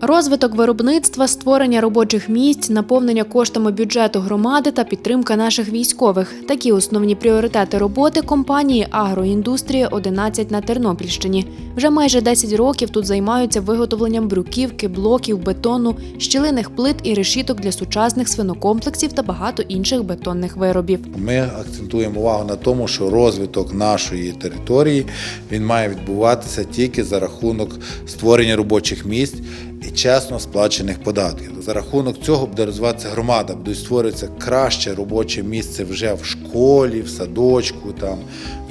Розвиток виробництва, створення робочих місць, наповнення коштами бюджету громади та підтримка наших військових такі основні пріоритети роботи компанії Агроіндустрія 11 на Тернопільщині. Вже майже 10 років тут займаються виготовленням бруківки, блоків, бетону, щілиних плит і решіток для сучасних свинокомплексів та багато інших бетонних виробів. Ми акцентуємо увагу на тому, що розвиток нашої території він має відбуватися тільки за рахунок створення робочих місць і чесно сплачених податків. За рахунок цього буде розвиватися громада, буде створюватися краще робоче місце вже в школі, в садочку, там,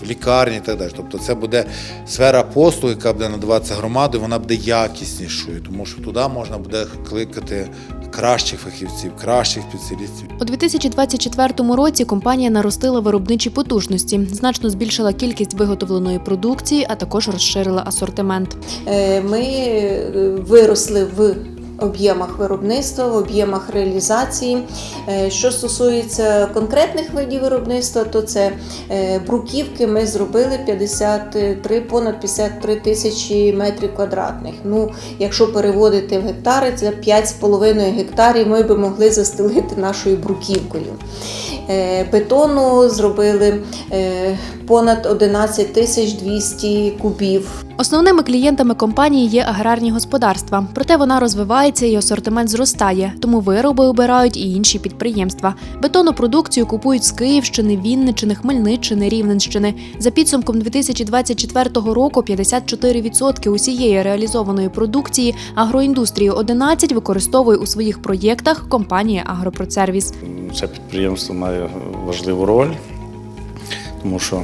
в лікарні і так далі. Тобто це буде сфера послуг, яка буде надаватися громадою, вона буде якіснішою, тому що туди можна буде кликати кращих фахівців, кращих спеціалістів. У 2024 році компанія наростила виробничі потужності, значно збільшила кількість виготовленої продукції, а також розширила асортимент. Е, Ми е, виросли в об'ємах виробництва, в об'ємах реалізації. Е, Що стосується конкретних видів виробництва, то це е, бруківки ми зробили 53, понад 53 тисячі метрів квадратних. Ну, якщо переводити в гектари, це 5,5 гектарів ми би могли застелити нашою бруківкою. Е, Бетону зробили понад 11 тисяч 200 кубів. Основними клієнтами компанії є аграрні господарства, проте вона розвивається і асортимент зростає, тому вироби обирають і інші підприємства. Бетонну продукцію купують з Київщини, Вінниччини, Хмельниччини, Рівненщини. За підсумком 2024 року 54% усієї реалізованої продукції агроіндустрії 11 використовує у своїх проєктах компанія Агропроцервіс. Це підприємство має важливу роль, тому що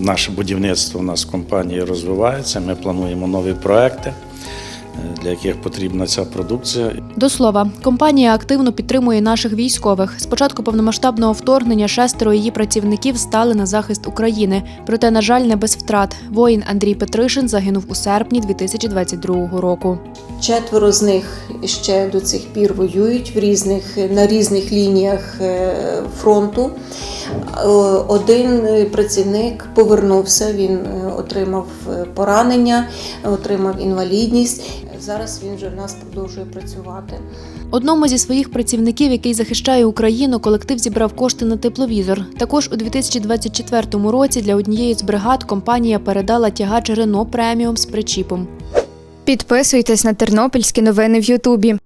наше будівництво у нас в компанії розвивається. Ми плануємо нові проекти, е, для яких потрібна ця продукція. До слова, компанія активно підтримує наших військових. З початку повномасштабного вторгнення шестеро її працівників стали на захист України. Проте, на жаль, не без втрат. Воїн Андрій Петришин загинув у серпні 2022 року. Четверо з них ще до цих пір воюють в різних, на різних лініях е, фронту. Е, Один працівник повернувся, він е, отримав поранення, отримав інвалідність. Зараз він вже в нас продовжує працювати. Одному зі своїх працівників, який захищає Україну, колектив зібрав кошти на тепловізор. Також у 2024 році для однієї з бригад компанія передала тягач Рено преміум з причіпом. Підписуйтесь на тернопільські новини в Ютубі.